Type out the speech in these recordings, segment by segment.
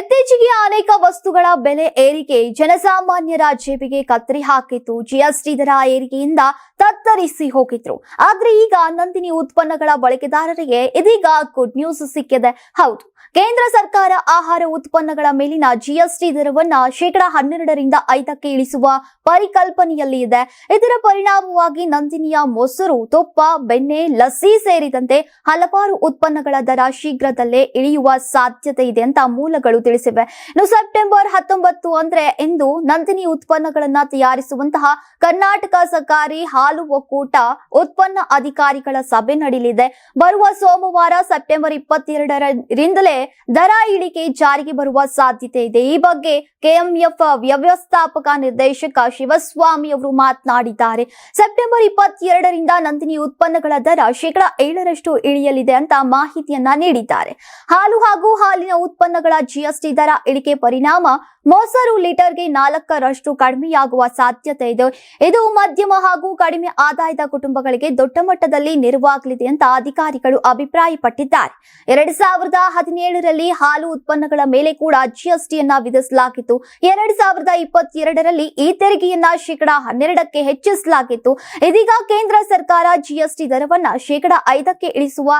Let the ಇತ್ತೀಚೆಗೆ ಅನೇಕ ವಸ್ತುಗಳ ಬೆಲೆ ಏರಿಕೆ ಜನಸಾಮಾನ್ಯರ ಜೇಬಿಗೆ ಕತ್ತರಿ ಹಾಕಿತ್ತು. ಜಿಎಸ್ಟಿ ದರ ಏರಿಕೆಯಿಂದ ತತ್ತರಿಸಿ ಹೋಗಿದ್ರು. ಆದ್ರೆ ಈಗ ನಂದಿನಿ ಉತ್ಪನ್ನಗಳ ಬಳಕೆದಾರರಿಗೆ ಇದೀಗ ಗುಡ್ ನ್ಯೂಸ್ ಸಿಕ್ಕಿದೆ. ಹೌದು, ಕೇಂದ್ರ ಸರ್ಕಾರ ಆಹಾರ ಉತ್ಪನ್ನಗಳ ಮೇಲಿನ ಜಿಎಸ್ಟಿ ದರವನ್ನ ಶೇಕಡಾ ಹನ್ನೆರಡರಿಂದ ಐದಕ್ಕೆ ಇಳಿಸುವ ಪರಿಕಲ್ಪನೆಯಲ್ಲಿ ಇದೆ. ಇದರ ಪರಿಣಾಮವಾಗಿ ನಂದಿನಿಯ ಮೊಸರು, ತುಪ್ಪ, ಬೆಣ್ಣೆ, ಲಸ್ಸಿ ಸೇರಿದಂತೆ ಹಲವಾರು ಉತ್ಪನ್ನಗಳ ದರ ಶೀಘ್ರದಲ್ಲೇ ಇಳಿಯುವ ಸಾಧ್ಯತೆ ಇದೆ ಅಂತ ಮೂಲಗಳು ತಿಳಿಸಿವೆ. ಇನ್ನು ಸೆಪ್ಟೆಂಬರ್ ಹತ್ತೊಂಬತ್ತು ಅಂದ್ರೆ ಇಂದು ನಂದಿನಿ ಉತ್ಪನ್ನಗಳನ್ನ ತಯಾರಿಸುವಂತಹ ಕರ್ನಾಟಕ ಸರ್ಕಾರಿ ಹಾಲು ಒಕ್ಕೂಟ ಉತ್ಪನ್ನ ಅಧಿಕಾರಿಗಳ ಸಭೆ ನಡೆಯಲಿದೆ ಬರುವ ಸೋಮವಾರ ಸೆಪ್ಟೆಂಬರ್ ಇಪ್ಪತ್ತೆರಡರಿಂದಲೇ ದರ ಇಳಿಕೆ ಜಾರಿಗೆ ಬರುವ ಸಾಧ್ಯತೆ ಇದೆ. ಈ ಬಗ್ಗೆ ಕೆಎಂಎಫ್ ವ್ಯವಸ್ಥಾಪಕ ನಿರ್ದೇಶಕ ಶಿವಸ್ವಾಮಿ ಅವರು ಮಾತನಾಡಿದ್ದಾರೆ. ಸೆಪ್ಟೆಂಬರ್ ಇಪ್ಪತ್ತೆರಡರಿಂದ ನಂದಿನಿ ಉತ್ಪನ್ನಗಳ ದರ ಶೇಕಡಾ ಏಳರಷ್ಟು ಇಳಿಯಲಿದೆ ಅಂತ ಮಾಹಿತಿಯನ್ನ ನೀಡಿದ್ದಾರೆ. ಹಾಲು ಹಾಗೂ ಹಾಲಿನ ಉತ್ಪನ್ನಗಳ ಜಿಎಸ್ಟಿ ದರ ಇಳಿಕೆ ಪರಿಣಾಮ ಮೊಸರು ಲೀಟರ್ಗೆ ನಾಲ್ಕರಷ್ಟು ಕಡಿಮೆಯಾಗುವ ಸಾಧ್ಯತೆ ಇದೆ. ಇದು ಮಧ್ಯಮ ಹಾಗೂ ಕಡಿಮೆ ಆದಾಯದ ಕುಟುಂಬಗಳಿಗೆ ದೊಡ್ಡ ಮಟ್ಟದಲ್ಲಿ ನೆರವಾಗಲಿದೆ ಅಂತ ಅಧಿಕಾರಿಗಳು ಅಭಿಪ್ರಾಯಪಟ್ಟಿದ್ದಾರೆ. ಎರಡ್ ಸಾವಿರದ ಹದಿನೇಳರಲ್ಲಿ ಹಾಲು ಉತ್ಪನ್ನಗಳ ಮೇಲೆ ಕೂಡ ಜಿಎಸ್ಟಿಯನ್ನ ವಿಧಿಸಲಾಗಿತ್ತು. ಎರಡ್ ಸಾವಿರದ ಇಪ್ಪತ್ತೆರಡರಲ್ಲಿ ಈ ತೆರಿಗೆಯನ್ನ ಶೇಕಡಾ ಹನ್ನೆರಡಕ್ಕೆ ಹೆಚ್ಚಿಸಲಾಗಿತ್ತು. ಇದೀಗ ಕೇಂದ್ರ ಸರ್ಕಾರ ಜಿಎಸ್ಟಿ ದರವನ್ನ ಶೇಕಡಾ ಐದಕ್ಕೆ ಇಳಿಸುವ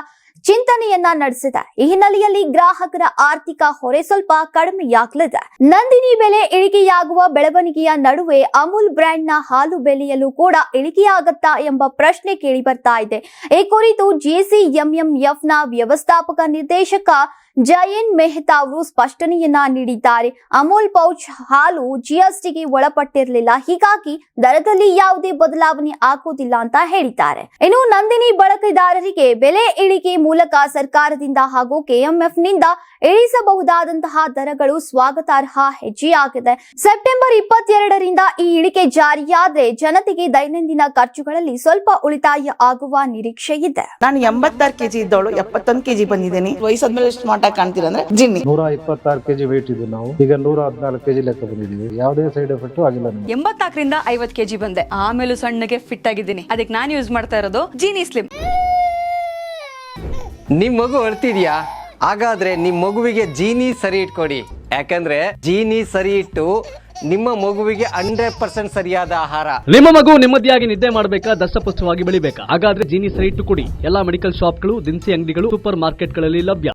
ಚಿಂತನೆಯನ್ನ ನಡೆಸಿದೆ. ಈ ಹಿನ್ನೆಲೆಯಲ್ಲಿ ಗ್ರಾಹಕರ ಆರ್ಥಿಕ ಹೊರೆ ಸ್ವಲ್ಪ ಕಡಿಮೆಯಾಗಲಿದೆ. ನಂದಿನಿ ಬೆಲೆ ಇಳಿಕೆಯಾಗುವ ಬೆಳವಣಿಗೆಯ ನಡುವೆ ಅಮೂಲ್ ಬ್ರ್ಯಾಂಡ್ನ ಹಾಲು ಬೆಲೆಯಲ್ಲೂ ಕೂಡ ಇಳಿಕೆಯಾಗತ್ತಾ ಎಂಬ ಪ್ರಶ್ನೆ ಕೇಳಿ ಬರ್ತಾ ಇದೆ. ಈ ಕುರಿತು ಜಿಸಿಎಂಎಂಎಫ್ನ ವ್ಯವಸ್ಥಾಪಕ ನಿರ್ದೇಶಕ ಜಯನ್ ಮೆಹ್ತಾ ಅವರು ಸ್ಪಷ್ಟನೆಯನ್ನ ನೀಡಿದ್ದಾರೆ. ಅಮೂಲ್ ಪೌಚ್ ಹಾಲು ಜಿಎಸ್ಟಿಗೆ ಒಳಪಟ್ಟಿರಲಿಲ್ಲ. ಹೀಗಾಗಿ ದರದಲ್ಲಿ ಯಾವುದೇ ಬದಲಾವಣೆ ಆಗುವುದಿಲ್ಲ ಅಂತ ಹೇಳಿದ್ದಾರೆ. ಇನ್ನು ನಂದಿನಿ ಬಳಕೆದಾರರಿಗೆ ಬೆಲೆ ಇಳಿಕೆ ಮೂಲಕ ಸರ್ಕಾರದಿಂದ ಹಾಗೂ ಕೆಎಂಎಫ್ನಿಂದ ಇಳಿಸಬಹುದಾದಂತಹ ದರಗಳು ಸ್ವಾಗತಾರ್ಹ ಹೆಜ್ಜೆಯಾಗಿದೆ. ಸೆಪ್ಟೆಂಬರ್ ಇಪ್ಪತ್ತೆರಡರಿಂದ ಈ ಇಳಿಕೆ ಜಾರಿಯಾದ್ರೆ ಜನತೆಗೆ ದೈನಂದಿನ ಖರ್ಚುಗಳಲ್ಲಿ ಸ್ವಲ್ಪ ಉಳಿತಾಯ ಆಗುವ ನಿರೀಕ್ಷೆ ಇದೆ ನಾನು ಎಂಬತ್ತಾರು ಕೆಜಿ ಇದ್ದವಳು, ಎಪ್ಪತ್ತೊಂದು ಕೆಜಿ ಬಂದಿದ್ದೀನಿ. ವಯಸ್ಸಾದ್ಮೇಲೆ ಸ್ಮಾರ್ಟ್ ಆಗಿ ಕಾಣ್ತೀರ ಅಂದ್ರೆ ಜಿನ್ನಿ. ನೂರ ಇಪ್ಪತ್ತಾರು ಕೆಜಿ ವೇಟ್ ಇದೆ ನಾವು. ಈಗ ನೂರ ಹದಿನಾಲ್ಕು ಕೆಜಿ ಲೆಕ್ಕ ಬಂದಿದ್ದೀವಿ. ಯಾವುದೇ ಸೈಡ್ ಎಫೆಕ್ಟ್ ಆಗಿಲ್ಲ ಎಂಬತ್ತಾಕರಿಂದ ಎಂಬತ್ನಾಲ್ಕರಿಂದ ಐವತ್ ಕೆಜಿ ಬಂದೆ. ಆಮೇಲೆ ಸಣ್ಣಗೆ ಫಿಟ್ ಆಗಿದ್ದೀನಿ. ಅದಕ್ಕೆ ನಾನು ಯೂಸ್ ಮಾಡ್ತಾ ಇರೋದು ಜೀನಿ ಸ್ಲಿಮ್ ನಿಮ್ ಮಗು ಅಳ್ತಿದ್ಯಾ? ಹಾಗಾದ್ರೆ ನಿಮ್ ಮಗುವಿಗೆ ಜೀನಿ ಸರಿ ಇಟ್ಕೊಡಿ. ಯಾಕಂದ್ರೆ ಜೀನಿ ಸರಿ ಇಟ್ಟು ನಿಮ್ಮ ಮಗುವಿಗೆ ಹಂಡ್ರೆಡ್ ಪರ್ಸೆಂಟ್ ಸರಿಯಾದ ಆಹಾರ. ನಿಮ್ಮ ಮಗು ನೆಮ್ಮದಿಯಾಗಿ ನಿದ್ದೆ ಮಾಡಬೇಕಾ ದಷ್ಟಪುಷ್ಟವಾಗಿ ಬೆಳಿಬೇಕಾ? ಹಾಗಾದ್ರೆ ಜೀನಿ ಸರಿ ಇಟ್ಟು ಕೊಡಿ. ಎಲ್ಲಾ ಮೆಡಿಕಲ್ ಶಾಪ್ಗಳು ದಿನಸಿ ಅಂಗಡಿಗಳು ಸೂಪರ್ ಮಾರ್ಕೆಟ್ಗಳಲ್ಲಿ ಲಭ್ಯ.